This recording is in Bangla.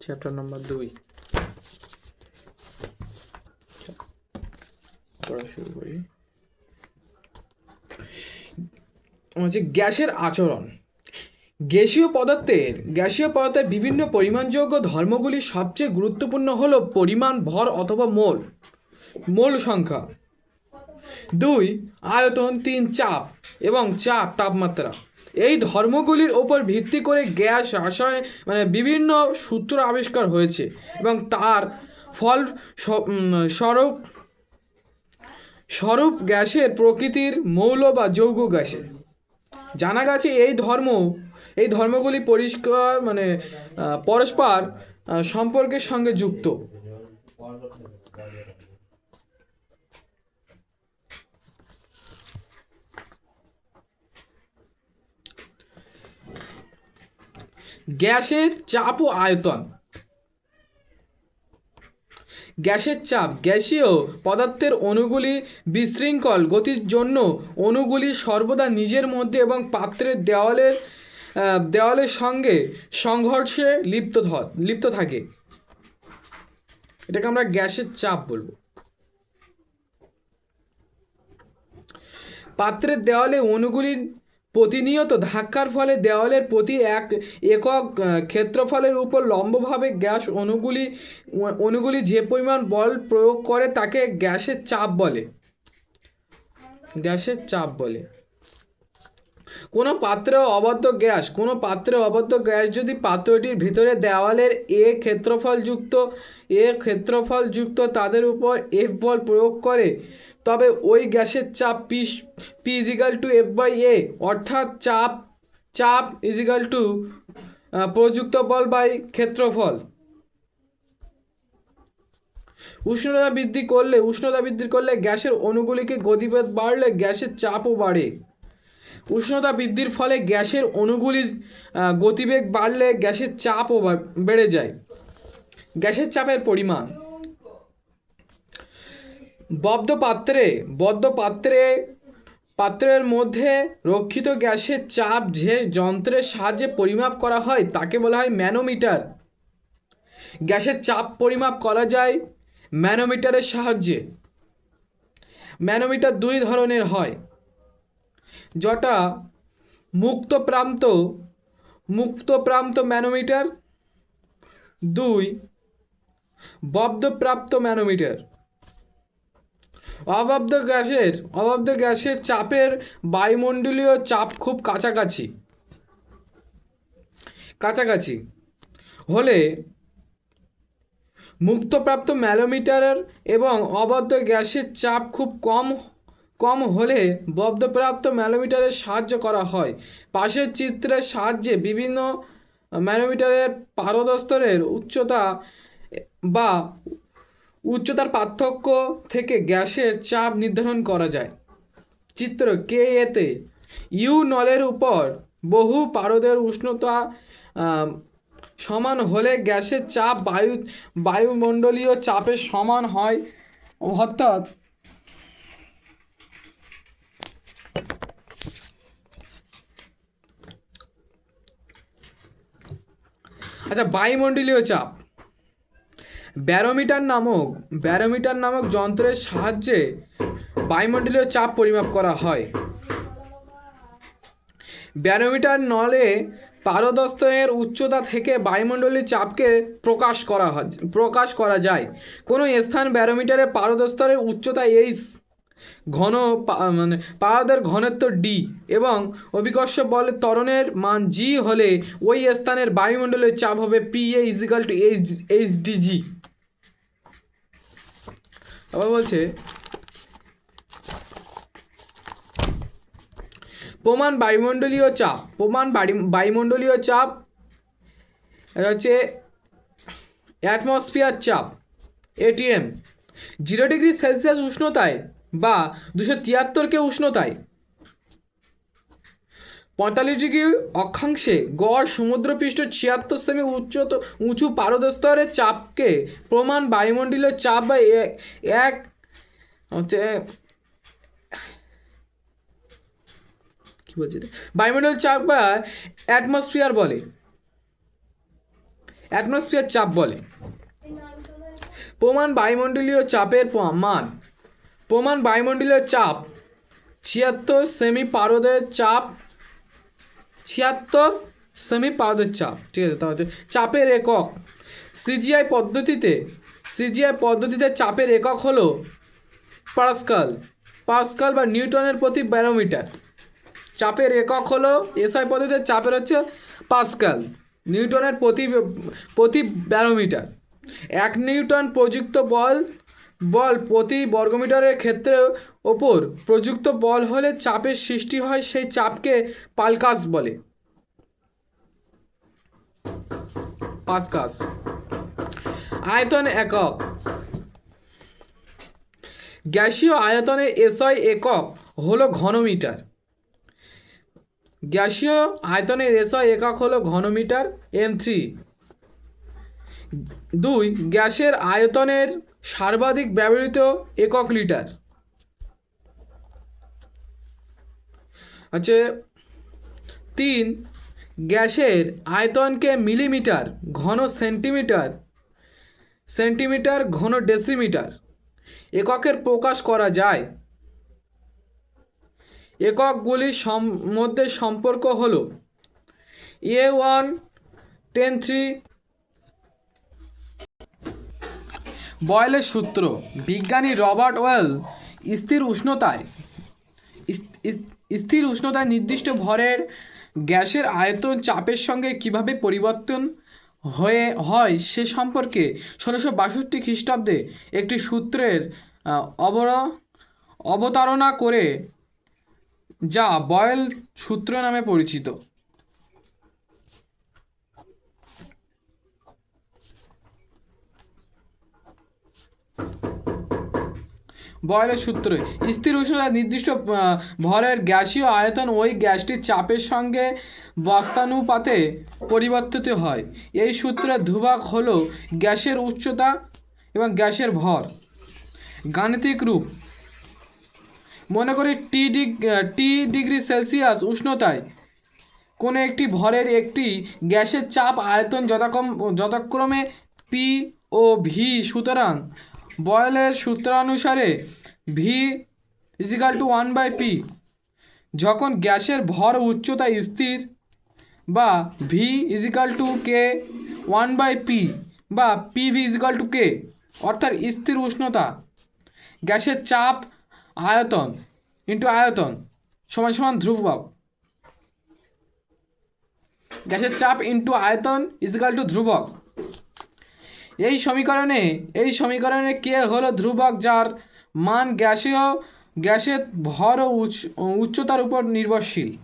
চ্যাপ্টার নাম্বার দুই। করি। হচ্ছে গ্যাসের আচরণ। গ্যাসীয় পদার্থের গ্যাসীয় পদার্থের বিভিন্ন পরিমাণযোগ্য ধর্মগুলি সবচেয়ে গুরুত্বপূর্ণ হল পরিমাণ, ভর অথবা মোল। মোল সংখ্যা। দুই, আয়তন, তিন, চাপ এবং চাপ, তাপমাত্রা। এই ধর্মগুলির ওপর ভিত্তি করে গ্যাস রাসায়ন মানে বিভিন্ন সূত্র আবিষ্কার হয়েছে এবং তার ফল স্বরূপ স্বরূপ গ্যাসের প্রকৃতির মৌল বা যৌগ গ্যাসের জানা গেছে এই ধর্ম, এই ধর্মগুলি পরিষ্কার মানে পরস্পর সম্পর্কের সঙ্গে যুক্ত। গ্যাসের চাপ ও আয়তন। গ্যাসের চাপ, গ্যাসীয় পদার্থের অণুগুলি বিশৃঙ্খল গতির জন্য অণুগুলি সর্বদা নিজের মধ্যে এবং পাত্রের দেওয়ালের দেওয়ালের সঙ্গে সংঘর্ষে লিপ্ত লিপ্ত থাকে। এটাকে আমরা গ্যাসের চাপ বলব। পাত্রের দেওয়ালে অণুগুলি প্রতিনিয়ত ধাক্কার ফলে দেওয়ালের প্রতি এক একক ক্ষেত্রফলের উপর লম্বভাবে গ্যাস অণুগুলি অণুগুলি যে পরিমাণ বল প্রয়োগ করে তাকে গ্যাসের চাপ বলে। গ্যাসের চাপ বলে। কোনো পাত্রে অবদ্ধ গ্যাস, কোনো পাত্রে অবদ্ধ গ্যাস যদি পাত্রটির ভিতরে দেওয়ালের এ ক্ষেত্রফলযুক্ত এ ক্ষেত্রফলযুক্ত তাদের উপর এফ বল প্রয়োগ করে, তবে ওই গ্যাসের চাপ P P equal to F by A অর্থাৎ চাপ চাপ ইজিক্যাল টু প্রযুক্ত বল বাই ক্ষেত্রফল। উষ্ণতা বৃদ্ধি করলে, উষ্ণতা বৃদ্ধি করলে গ্যাসের অণুগুলিকে গতিবেগ বাড়লে গ্যাসের চাপও বাড়ে। উষ্ণতা বৃদ্ধির ফলে গ্যাসের অণুগুলির গতিবেগ বাড়লে গ্যাসের চাপও বেড়ে যায়। গ্যাসের চাপের পরিমাণ। বদ্ধ পাত্রে বদ্ধ পাত্রে পাত্রের মধ্যে রক্ষিত গ্যাসের চাপ যে যন্ত্রের সাহায্যে পরিমাপ করা হয়, তাকে বলা হয় ম্যানোমিটার। গ্যাসের চাপ পরিমাপ করা যায় ম্যানোমিটারের সাহায্যে। ম্যানোমিটার দুই ধরনের হয়। যটা মুক্ত প্রান্ত মুক্ত প্রান্ত ম্যানোমিটার। দুই, বদ্ধপ্রাপ্ত ম্যানোমিটার। অবাব্দ গ্যাসের অবাব্দ গ্যাসের চাপের বায়ুমণ্ডলীয় চাপ খুব কাছাকাছি। কাছাকাছি। হলে মুক্তপ্রাপ্ত ম্যানোমিটারের এবং অবাধ্য গ্যাসের চাপ খুব কম কম হলে বদ্ধপ্রাপ্ত ম্যানোমিটারের সাহায্য করা হয়। পাশের চিত্রের সাহায্যে বিভিন্ন ম্যানোমিটারের পারদস্তরের উচ্চতা বা উচ্চতার পার্থক্য থেকে গ্যাসের চাপ নির্ধারণ করা যায়। চিত্র কে এতে ইউ নলের উপর বহু পারদের উষ্ণতা সমান হলে গ্যাসের চাপ বায়ু, বায়ুমণ্ডলীয় চাপের সমান হয়। অর্থাৎ আচ্ছা বায়ুমণ্ডলীয় চাপ। ব্যারোমিটার নামক ব্যারোমিটার নামক যন্ত্রের সাহায্যে বায়ুমণ্ডলীয় চাপ পরিমাপ করা হয়। ব্যারোমিটার নলে পারদস্তরের উচ্চতা থেকে বায়ুমণ্ডলীয় চাপকে প্রকাশ করা হয় প্রকাশ করা যায়। কোনো স্থান ব্যারোমিটারের পারদস্তরের উচ্চতা এইচ ঘন মানে পারদের ঘনত্ব ডি এবং অভিকর্ষ বলের ত্বরণের মান জি হলে ওই স্থানের বায়ুমণ্ডলের চাপ হবে P A equal to H H DG আবার বলছে, প্রমাণ বায়ুমণ্ডলীয় চাপ, প্রমাণ বায়ুমণ্ডলীয় চাপ হচ্ছে অ্যাটমসফিয়ার চাপ এটিএম জিরো ডিগ্রি সেলসিয়াস উষ্ণতায় বা দুশো তিয়াত্তরকে উষ্ণতায়। পঁয়তাল্লিশ ডিগ্রি অক্ষাংশে গড় সমুদ্রপৃষ্ঠ ছিয়াত্তর সেমি উচ্চত উঁচু পারদস্তরের চাপকে প্রমাণ বায়ুমণ্ডলীয় চাপ বা এক, হচ্ছে, কি বলছে? বায়ুমণ্ডল চাপ বা অ্যাটমসফিয়ার বলে। অ্যাটমসফিয়ার চাপ বলে। প্রমাণ বায়ুমণ্ডলীয় চাপের মান প্রমাণ বায়ুমণ্ডলীয় চাপ, ছিয়াত্তর সেমি পারদের চাপ, ছিয়াত্তর সেমি পারদের চাপ, ঠিক আছে তা হচ্ছে চাপের একক। সিজিআই পদ্ধতিতে সিজিআই পদ্ধতিতে চাপের একক হলো পাস্কাল পাস্কাল বা নিউটনের প্রতি ব্যারোমিটার। চাপের একক হলো এসআই পদ্ধতিতে চাপের হচ্ছে পাস্কাল, নিউটনের প্রতি প্রতি ব্যারোমিটার। এক নিউটন প্রযুক্ত বল বল প্রতি বর্গমিটারের ক্ষেত্রে ওপর প্রযুক্ত বল হলে চাপের সৃষ্টি হয় সেই চাপকে পালকাস বলে। পাসকাস আয়তন একক। গ্যাসীয় আয়তনের এসআই একক হলো ঘনমিটার। গ্যাসীয় আয়তনের এসআই একক হলো ঘনমিটার এম থ্রি। দুই, গ্যাসের আয়তনের সর্বাধিক ব্যবহৃত একক লিটার। হচ্ছে তিন, গ্যাসের আয়তনকে মিলিমিটার, ঘন সেন্টিমিটার সেন্টিমিটার, ঘন ডেসিমিটার। এককের প্রকাশ করা যায়। এককগুলির মধ্যে সম্পর্ক হলো এ ওয়ান টেন থ্রি বয়েলের সূত্র, বিজ্ঞানী রবার্ট ওয়েল, স্থির উষ্ণতায় স্থির উষ্ণতায় নির্দিষ্ট ভরের গ্যাসের আয়তন চাপের সঙ্গে কীভাবে পরিবর্তন হয়ে, হয় সে সম্পর্কে ষোলোশো বাষট্টি খ্রিস্টাব্দে একটি সূত্রের অবর, অবতারণা করে, যা বয়েল সূত্র নামে পরিচিত। বয়েলের সূত্র। স্থির উষ্ণতা নির্দিষ্ট ভরের গ্যাসীয় আয়তন ওই গ্যাসটির চাপের সঙ্গে বাস্তানুপাতে পরিবর্তিত হয়। এই সূত্রের ধ্রুবক হলো গ্যাসের উচ্চতা এবং গ্যাসের ভর। গাণিতিক রূপ। মনে করি টি ডিগ টি ডিগ্রি সেলসিয়াস উষ্ণতায় কোনো একটি ভরের একটি গ্যাসের চাপ আয়তন যথাক্রম, যথাক্রমে পি ও ভি সুতরাং বয়েলের সূত্রানুসারে V is equal to one by P যখন গ্যাসের ভর উচ্চতা স্থির বা V is equal to K one by P বা P V is equal to K অর্থাৎ স্থির উষ্ণতা, গ্যাসের চাপ আয়তন ইন্টু আয়তন সমান সমান ধ্রুবক। গ্যাসের চাপ ইন্টু আয়তন ইজিক্যাল টু ধ্রুবক। এই সমীকরণে এই সমীকরণে কে হলো ধ্রুবক যার মান গ্যাসীয়, গ্যাসের ভর ও উচ্চ- উচ্চতার উপর নির্ভরশীল?